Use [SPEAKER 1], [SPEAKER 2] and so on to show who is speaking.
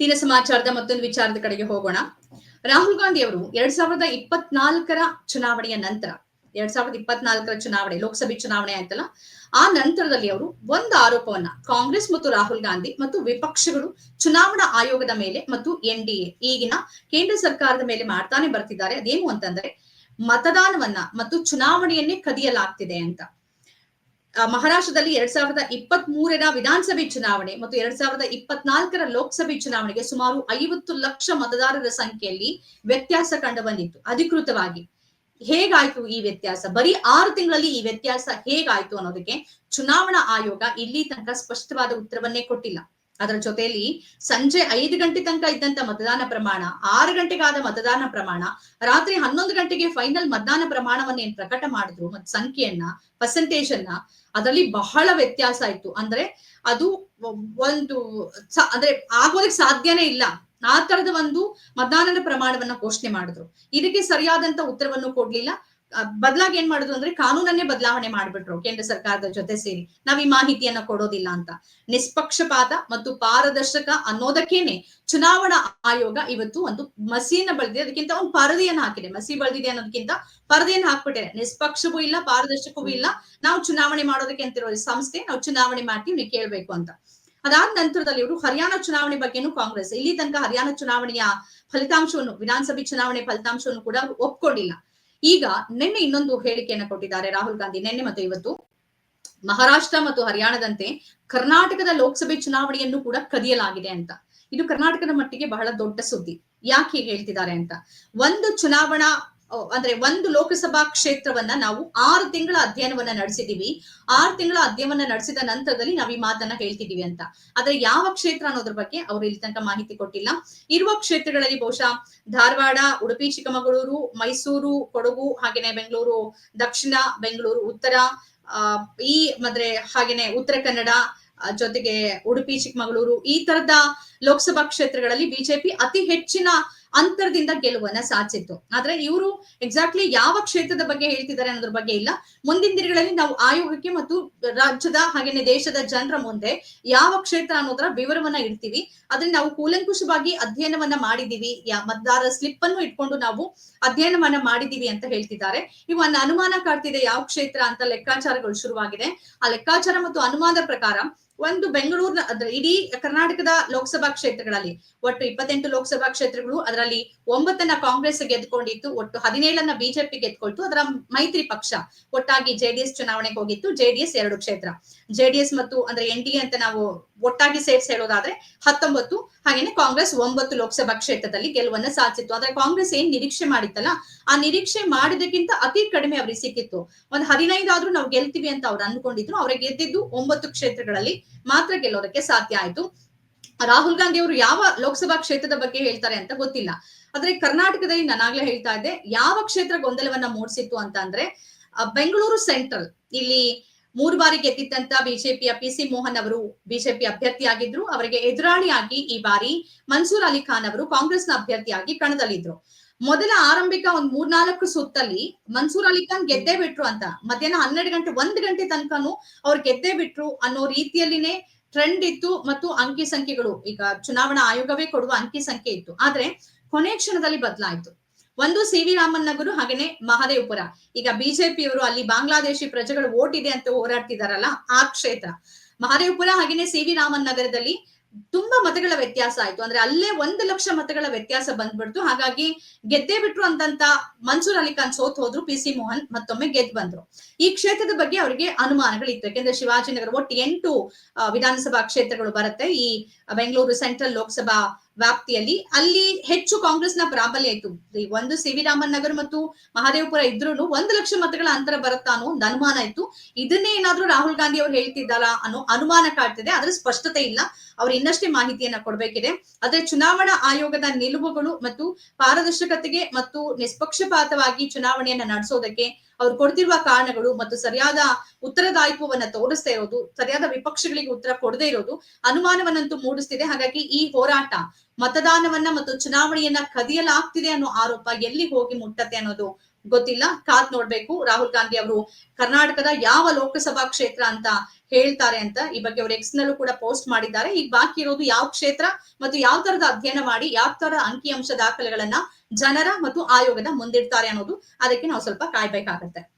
[SPEAKER 1] ತೀರ ಸಮಾಚಾರದ ಮತ್ತೊಂದು ವಿಚಾರದ ಕಡೆಗೆ ಹೋಗೋಣ. ರಾಹುಲ್ ಗಾಂಧಿ ಅವರು ಎರಡ್ ಸಾವಿರದ ಇಪ್ಪತ್ನಾಲ್ಕರ ಚುನಾವಣೆಯ ನಂತರ, ಎರಡ್ ಸಾವಿರದ ಇಪ್ಪತ್ನಾಲ್ಕರ ಚುನಾವಣೆ, ಲೋಕಸಭೆ ಚುನಾವಣೆ ಆಯ್ತಲ್ಲ, ಆ ನಂತರದಲ್ಲಿ ಅವರು ಒಂದು ಆರೋಪವನ್ನ ಕಾಂಗ್ರೆಸ್ ಮತ್ತು ರಾಹುಲ್ ಗಾಂಧಿ ಮತ್ತು ವಿಪಕ್ಷಗಳು ಚುನಾವಣಾ ಆಯೋಗದ ಮೇಲೆ ಮತ್ತು ಎನ್ ಡಿ ಈಗಿನ ಕೇಂದ್ರ ಸರ್ಕಾರದ ಮೇಲೆ ಮಾಡ್ತಾನೆ ಬರ್ತಿದ್ದಾರೆ. ಅದೇನು ಅಂತಂದ್ರೆ ಮತದಾನವನ್ನ ಮತ್ತು ಚುನಾವಣೆಯನ್ನೇ ಕದಿಯಲಾಗ್ತಿದೆ ಅಂತ. ಮಹಾರಾಷ್ಟ್ರದಲ್ಲಿ ಎರಡ್ ಸಾವಿರದ ಇಪ್ಪತ್ತ್ ಮೂರರ ವಿಧಾನಸಭೆ ಚುನಾವಣೆ ಮತ್ತು ಎರಡ್ ಸಾವಿರದ ಇಪ್ಪತ್ನಾಲ್ಕರ ಲೋಕಸಭೆ ಚುನಾವಣೆಗೆ ಸುಮಾರು ಐವತ್ತು ಲಕ್ಷ ಮತದಾರರ ಸಂಖ್ಯೆಯಲ್ಲಿ ವ್ಯತ್ಯಾಸ ಕಂಡು ಬಂದಿತ್ತು, ಅಧಿಕೃತವಾಗಿ. ಹೇಗಾಯ್ತು ಈ ವ್ಯತ್ಯಾಸ? ಬರೀ ಆರು ತಿಂಗಳಲ್ಲಿ ಈ ವ್ಯತ್ಯಾಸ ಹೇಗಾಯ್ತು ಅನ್ನೋದಕ್ಕೆ ಚುನಾವಣಾ ಆಯೋಗ ಇಲ್ಲಿ ತನಕ ಸ್ಪಷ್ಟವಾದ ಉತ್ತರವನ್ನೇ ಕೊಟ್ಟಿಲ್ಲ. ಅದರ ಜೊತೆಯಲ್ಲಿ ಸಂಜೆ ಐದು ಗಂಟೆ ತನಕ ಇದ್ದಂತ ಮತದಾನ ಪ್ರಮಾಣ, ಆರು ಗಂಟೆಗಾದ ಮತದಾನ ಪ್ರಮಾಣ, ರಾತ್ರಿ ಹನ್ನೊಂದು ಗಂಟೆಗೆ ಫೈನಲ್ ಮತದಾನ ಪ್ರಮಾಣವನ್ನು ಏನ್ ಪ್ರಕಟ ಮಾಡಿದ್ರು ಮತ್ ಸಂಖ್ಯೆಯನ್ನ ಪರ್ಸೆಂಟೇಜ್ ಅನ್ನ, ಅದರಲ್ಲಿ ಬಹಳ ವ್ಯತ್ಯಾಸ ಇತ್ತು. ಅಂದ್ರೆ ಅದು ಒಂದು ಅಂದ್ರೆ ಆಗೋದಕ್ಕೆ ಸಾಧ್ಯನೇ ಇಲ್ಲ. ಆ ತರದ ಒಂದು ಮತದಾನದ ಪ್ರಮಾಣವನ್ನ ಘೋಷಣೆ ಮಾಡಿದ್ರು. ಇದಕ್ಕೆ ಸರಿಯಾದಂತ ಉತ್ತರವನ್ನು ಕೊಡ್ಲಿಲ್ಲ. ಬದಲಾಗಿ ಏನ್ ಮಾಡುದು ಅಂದ್ರೆ ಕಾನೂನನ್ನೇ ಬದಲಾವಣೆ ಮಾಡ್ಬಿಟ್ರು ಕೇಂದ್ರ ಸರ್ಕಾರದ ಜೊತೆ ಸೇರಿ. ನಾವ್ ಈ ಮಾಹಿತಿಯನ್ನ ಕೊಡೋದಿಲ್ಲ ಅಂತ. ನಿಷ್ಪಕ್ಷಪಾತ ಮತ್ತು ಪಾರದರ್ಶಕ ಅನ್ನೋದಕ್ಕೇನೆ ಚುನಾವಣಾ ಆಯೋಗ ಇವತ್ತು ಒಂದು ಮಸಿಯನ್ನ ಬಳದಿದೆ. ಅದಕ್ಕಿಂತ ಒಂದು ಪರದೆಯನ್ನ ಹಾಕಿದೆ. ಮಸಿ ಬಳದಿದೆ ಅನ್ನೋದಕ್ಕಿಂತ ಪರದೆಯನ್ನ ಹಾಕ್ಬಿಟ್ಟಿದೆ. ನಿಷ್ಪಕ್ಷವೂ ಇಲ್ಲ ಪಾರದರ್ಶಕವೂ ಇಲ್ಲ. ನಾವು ಚುನಾವಣೆ ಮಾಡೋದಕ್ಕೆ ಅಂತಿರೋ ಸಂಸ್ಥೆ ನಾವು ಚುನಾವಣೆ ಮಾಡ್ತೀವಿ ನೀವು ಕೇಳ್ಬೇಕು ಅಂತ. ಅದಾದ ನಂತರದಲ್ಲಿ ಇವರು ಹರಿಯಾಣ ಚುನಾವಣೆ ಬಗ್ಗೆನೂ ಕಾಂಗ್ರೆಸ್ ಇಲ್ಲಿ ತನಕ ಹರಿಯಾಣ ಚುನಾವಣೆಯ ಫಲಿತಾಂಶವನ್ನು ವಿಧಾನಸಭೆ ಚುನಾವಣೆ ಫಲಿತಾಂಶವನ್ನು ಕೂಡ ಒಪ್ಕೊಂಡಿಲ್ಲ. ಈಗ ನಿನ್ನೆ ಇನ್ನೊಂದು ಹೇಳಿಕೆಯನ್ನ ಕೊಟ್ಟಿದ್ದಾರೆ ರಾಹುಲ್ ಗಾಂಧಿ ನಿನ್ನೆ ಮತ್ತು ಇವತ್ತು. ಮಹಾರಾಷ್ಟ್ರ ಮತ್ತು ಹರಿಯಾಣದಂತೆ ಕರ್ನಾಟಕದ ಲೋಕಸಭೆ ಚುನಾವಣೆಯನ್ನು ಕೂಡ ಕದಿಯಲಾಗಿದೆ ಅಂತ. ಇದು ಕರ್ನಾಟಕದ ಮಟ್ಟಿಗೆ ಬಹಳ ದೊಡ್ಡ ಸುದ್ದಿ. ಯಾಕೆ ಹೇಳ್ತಿದ್ದಾರೆ ಅಂತ? ಒಂದು ಚುನಾವಣಾ ಅಂದ್ರೆ ಒಂದು ಲೋಕಸಭಾ ಕ್ಷೇತ್ರವನ್ನ ನಾವು ಆರು ತಿಂಗಳ ಅಧ್ಯಯನವನ್ನ ನಡೆಸಿದೀವಿ. ಆರು ತಿಂಗಳ ಅಧ್ಯಯನವನ್ನ ನಡೆಸಿದ ನಂತರದಲ್ಲಿ ನಾವು ಈ ಮಾತನ್ನ ಹೇಳ್ತಿದೀವಿ ಅಂತ. ಆದ್ರೆ ಯಾವ ಕ್ಷೇತ್ರ ಅನ್ನೋದ್ರ ಬಗ್ಗೆ ಅವ್ರು ಇಲ್ಲಿ ತನಕ ಮಾಹಿತಿ ಕೊಟ್ಟಿಲ್ಲ. ಇರುವ ಕ್ಷೇತ್ರಗಳಲ್ಲಿ ಬಹುಶಃ ಧಾರವಾಡ, ಉಡುಪಿ, ಚಿಕ್ಕಮಗಳೂರು, ಮೈಸೂರು, ಕೊಡಗು, ಹಾಗೇನೆ ಬೆಂಗಳೂರು, ದಕ್ಷಿಣ ಬೆಂಗಳೂರು, ಉತ್ತರ ಈ ಅಂದ್ರೆ ಹಾಗೇನೆ ಉತ್ತರ ಕನ್ನಡ ಜೊತೆಗೆ ಉಡುಪಿ, ಚಿಕ್ಕಮಗಳೂರು ಈ ತರದ ಲೋಕಸಭಾ ಕ್ಷೇತ್ರಗಳಲ್ಲಿ ಬಿಜೆಪಿ ಅತಿ ಹೆಚ್ಚಿನ ಅಂತರದಿಂದ ಗೆಲುವನ್ನ ಸಾಧಿಸಿತ್ತು. ಆದ್ರೆ ಇವರು ಎಕ್ಸಾಕ್ಟ್ಲಿ ಯಾವ ಕ್ಷೇತ್ರದ ಬಗ್ಗೆ ಹೇಳ್ತಿದ್ದಾರೆ ಅನ್ನೋದ್ರ ಬಗ್ಗೆ ಇಲ್ಲ. ಮುಂದಿನ ದಿನಗಳಲ್ಲಿ ನಾವು ಆಯೋಗಕ್ಕೆ ಮತ್ತು ರಾಜ್ಯದ ಹಾಗೇನೆ ದೇಶದ ಜನರ ಮುಂದೆ ಯಾವ ಕ್ಷೇತ್ರ ಅನ್ನೋದ್ರ ವಿವರವನ್ನ ಇಡ್ತೀವಿ. ಅದನ್ನ ನಾವು ಕೂಲಂಕುಷವಾಗಿ ಅಧ್ಯಯನವನ್ನ ಮಾಡಿದೀವಿ ಯಾ ಮತದಾರರ ಸ್ಲಿಪ್ ಅನ್ನು ಇಟ್ಕೊಂಡು ನಾವು ಅಧ್ಯಯನವನ್ನ ಮಾಡಿದೀವಿ ಅಂತ ಹೇಳ್ತಿದ್ದಾರೆ. ಇವು ಅನುಮಾನ ಕಾಡ್ತಿದೆ ಯಾವ ಕ್ಷೇತ್ರ ಅಂತ ಲೆಕ್ಕಾಚಾರಗಳು ಶುರುವಾಗಿದೆ. ಆ ಲೆಕ್ಕಾಚಾರ ಮತ್ತು ಅನುಮಾನದ ಪ್ರಕಾರ ಒಂದು ಬೆಂಗಳೂರಿನ ಇಡೀ ಕರ್ನಾಟಕದ ಲೋಕಸಭಾ ಕ್ಷೇತ್ರಗಳಲ್ಲಿ ಒಟ್ಟು ಇಪ್ಪತ್ತೆಂಟು ಲೋಕಸಭಾ ಕ್ಷೇತ್ರಗಳು ಅದರಲ್ಲಿ ಒಂಬತ್ತನ್ನ ಕಾಂಗ್ರೆಸ್ ಗೆದ್ಕೊಂಡಿತ್ತು ಒಟ್ಟು ಹದಿನೇಳನ್ನ ಬಿಜೆಪಿ ಗೆದ್ಕೊಳ್ತು ಅದರ ಮೈತ್ರಿ ಪಕ್ಷ ಒಟ್ಟಾಗಿ ಜೆಡಿಎಸ್ ಚುನಾವಣೆಗೆ ಹೋಗಿತ್ತು ಜೆಡಿಎಸ್ ಎರಡು ಕ್ಷೇತ್ರ. ಜೆಡಿಎಸ್ ಮತ್ತು, ಅಂದ್ರೆ ಎನ್ ಡಿ ಅಂತ ನಾವು ಒಟ್ಟಾಗಿ ಸೇರ್ಸಿ ಹೇಳೋದಾದ್ರೆ ಹತ್ತೊಂಬತ್ತು, ಹಾಗೇನೆ ಕಾಂಗ್ರೆಸ್ ಒಂಬತ್ತು ಲೋಕಸಭಾ ಕ್ಷೇತ್ರದಲ್ಲಿ ಗೆಲುವನ್ನ ಸಾಧಿಸಿತ್ತು. ಆದ್ರೆ ಕಾಂಗ್ರೆಸ್ ಏನ್ ನಿರೀಕ್ಷೆ ಮಾಡಿತ್ತಲ್ಲ, ಆ ನಿರೀಕ್ಷೆ ಮಾಡಿದಕ್ಕಿಂತ ಅತಿ ಕಡಿಮೆ ಅವ್ರಿಗೆ ಸಿಕ್ಕಿತ್ತು. ಒಂದ್ ಹದಿನೈದಾದ್ರೂ ನಾವು ಗೆಲ್ತೀವಿ ಅಂತ ಅವ್ರು ಅನ್ಕೊಂಡಿದ್ರು ಅವ್ರಿಗೆ ಗೆದ್ದಿದ್ದು ಒಂಬತ್ತು ಕ್ಷೇತ್ರಗಳಲ್ಲಿ ಮಾತ್ರ ಗೆಲ್ಲೋದಕ್ಕೆ ಸಾಧ್ಯ ಆಯ್ತು. ರಾಹುಲ್ ಗಾಂಧಿ ಅವರು ಯಾವ ಲೋಕಸಭಾ ಕ್ಷೇತ್ರದ ಬಗ್ಗೆ ಹೇಳ್ತಾರೆ ಅಂತ ಗೊತ್ತಿಲ್ಲ. ಆದ್ರೆ ಕರ್ನಾಟಕದಲ್ಲಿ ನಾನಾಗ್ಲೇ ಹೇಳ್ತಾ ಇದ್ದೆ, ಯಾವ ಕ್ಷೇತ್ರ ಗೊಂದಲವನ್ನ ಮೂಡಿಸಿತ್ತು ಅಂತ ಅಂದ್ರೆ ಬೆಂಗಳೂರು ಸೆಂಟ್ರಲ್, ಇಲ್ಲಿ ಮೂರು ಬಾರಿ ಗೆದ್ದಿದ್ದಂತ ಬಿಜೆಪಿಯ ಪಿ ಸಿ ಮೋಹನ್ ಅವರು ಬಿಜೆಪಿ ಅಭ್ಯರ್ಥಿಯಾಗಿದ್ರು. ಅವರಿಗೆ ಎದುರಾಳಿಯಾಗಿ ಈ ಬಾರಿ ಮನ್ಸೂರ್ ಅಲಿ ಖಾನ್ ಅವರು ಕಾಂಗ್ರೆಸ್ನ ಅಭ್ಯರ್ಥಿಯಾಗಿ ಕಣದಲ್ಲಿದ್ರು. ಮೊದಲ ಆರಂಭಿಕ ಒಂದ್ ಮೂರ್ನಾಲ್ಕು ಸುತ್ತಲ್ಲಿ ಮನ್ಸೂರ್ ಅಲಿ ಖಾನ್ ಗೆದ್ದೇ ಬಿಟ್ರು ಅಂತ, ಮಧ್ಯಾಹ್ನ ಹನ್ನೆರಡು ಗಂಟೆ, ಒಂದ್ ಗಂಟೆ ತನಕನು ಅವ್ರು ಗೆದ್ದೇ ಬಿಟ್ರು ಅನ್ನೋ ರೀತಿಯಲ್ಲಿನೇ ಟ್ರೆಂಡ್ ಇತ್ತು ಮತ್ತು ಅಂಕಿ ಸಂಖ್ಯೆಗಳು, ಈಗ ಚುನಾವಣಾ ಆಯೋಗವೇ ಕೊಡುವ ಅಂಕಿ ಸಂಖ್ಯೆ ಇತ್ತು. ಆದ್ರೆ ಕೊನೆ ಕ್ಷಣದಲ್ಲಿ ಬದಲಾಯಿತು. ಒಂದು ಸಿ ವಿ ರಾಮನ್ ನಗರು ಹಾಗೇನೆ ಮಹದೇವಪುರ. ಈಗ ಬಿಜೆಪಿಯವರು ಅಲ್ಲಿ ಬಾಂಗ್ಲಾದೇಶಿ ಪ್ರಜೆಗಳು ಓಟ್ ಇದೆ ಅಂತ ಹೋರಾಡ್ತಿದಾರಲ್ಲ ಆ ಕ್ಷೇತ್ರ. ಮಹದೇವಪುರ ಹಾಗೇನೆ ಸಿ ವಿ ರಾಮನ್ ನಗರದಲ್ಲಿ ತುಂಬಾ ಮತಗಳ ವ್ಯತ್ಯಾಸ ಆಯ್ತು. ಅಂದ್ರೆ ಅಲ್ಲೇ ಒಂದು ಲಕ್ಷ ಮತಗಳ ವ್ಯತ್ಯಾಸ ಬಂದ್ಬಿಡ್ತು. ಹಾಗಾಗಿ ಗೆದ್ದೇ ಬಿಟ್ರು ಅಂತಂತ ಮನ್ಸೂರ್ ಅಲಿ ಖಾನ್ ಸೋತ್ ಹೋದ್ರು, ಪಿ ಸಿ ಮೋಹನ್ ಮತ್ತೊಮ್ಮೆ ಗೆದ್ದು ಬಂದ್ರು. ಈ ಕ್ಷೇತ್ರದ ಬಗ್ಗೆ ಅವರಿಗೆ ಅನುಮಾನಗಳಿತ್ತು ಯಾಕೆಂದ್ರೆ ಶಿವಾಜಿನಗರ ಒಟ್ಟು ಎಂಟು ವಿಧಾನಸಭಾ ಕ್ಷೇತ್ರಗಳು ಬರುತ್ತೆ. ಈ ಬೆಂಗಳೂರು ಸೆಂಟ್ರಲ್ ಲೋಕಸಭಾ ವ್ಯಾಪ್ತಿಯಲ್ಲಿ. ಅಲ್ಲಿ ಹೆಚ್ಚು ಕಾಂಗ್ರೆಸ್ನ ಪ್ರಾಬಲ್ಯ ಇತ್ತು. ಒಂದು ಸಿ ವಿ ರಾಮನ್ ನಗರ್ ಮತ್ತು ಮಹಾದೇವಪುರ ಇದ್ರೂನು ಒಂದು ಲಕ್ಷ ಮತಗಳ ಅಂತರ ಬರುತ್ತಾ ಅನ್ನೋ ಒಂದು ಅನುಮಾನ ಇತ್ತು. ಇದನ್ನೇ ಏನಾದ್ರೂ ರಾಹುಲ್ ಗಾಂಧಿ ಅವ್ರು ಹೇಳ್ತಿದ್ದಾರಾ ಅನ್ನೋ ಅನುಮಾನ ಕಾಡ್ತಿದೆ. ಆದ್ರೆ ಸ್ಪಷ್ಟತೆ ಇಲ್ಲ. ಅವ್ರು ಇನ್ನಷ್ಟೇ ಮಾಹಿತಿಯನ್ನ ಕೊಡ್ಬೇಕಿದೆ. ಆದ್ರೆ ಚುನಾವಣಾ ಆಯೋಗದ ನಿಲುವುಗಳು ಮತ್ತು ಪಾರದರ್ಶಕತೆಗೆ ಮತ್ತು ನಿಷ್ಪಕ್ಷಪಾತವಾಗಿ ಚುನಾವಣೆಯನ್ನ ನಡೆಸೋದಕ್ಕೆ ಅವ್ರು ಕೊಡ್ತಿರುವ ಕಾರಣಗಳು ಮತ್ತು ಸರಿಯಾದ ಉತ್ತರದಾಯಿತ್ವವನ್ನ ತೋರಿಸ್ತಾ ಇರೋದು, ಸರಿಯಾದ ವಿಪಕ್ಷಗಳಿಗೆ ಉತ್ತರ ಕೊಡದೇ ಇರೋದು ಅನುಮಾನವನ್ನಂತೂ ಮೂಡಿಸ್ತಿದೆ. ಹಾಗಾಗಿ ಈ ಹೋರಾಟ ಮತದಾನವನ್ನ ಮತ್ತು ಚುನಾವಣೆಯನ್ನ ಕದಿಯಲಾಗ್ತಿದೆ ಅನ್ನೋ ಆರೋಪ ಎಲ್ಲಿ ಹೋಗಿ ಮುಟ್ಟತ್ತೆ ಅನ್ನೋದು ಗೊತ್ತಿಲ್ಲ. ಕಾತ್ ನೋಡ್ಬೇಕು. ರಾಹುಲ್ ಗಾಂಧಿ ಅವರು ಕರ್ನಾಟಕದ ಯಾವ ಲೋಕಸಭಾ ಕ್ಷೇತ್ರ ಅಂತ ಹೇಳ್ತಾರೆ ಅಂತ ಈ ಬಗ್ಗೆ ಅವರು ಎಕ್ಸ್ ನಲ್ಲೂ ಕೂಡ ಪೋಸ್ಟ್ ಮಾಡಿದ್ದಾರೆ. ಈಗ ಬಾಕಿ ಇರೋದು ಯಾವ ಕ್ಷೇತ್ರ ಮತ್ತು ಯಾವ ತರದ ಅಧ್ಯಯನ ಮಾಡಿ, ಯಾವ ತರ ಅಂಕಿಅಂಶ ದಾಖಲೆಗಳನ್ನ ಜನರ ಮತ್ತು ಆಯೋಗದ ಮುಂದಿಡ್ತಾರೆ ಅನ್ನೋದು ಅದಕ್ಕೆ ನಾವು ಸ್ವಲ್ಪ ಕಾಯ್ಬೇಕಾಗತ್ತೆ.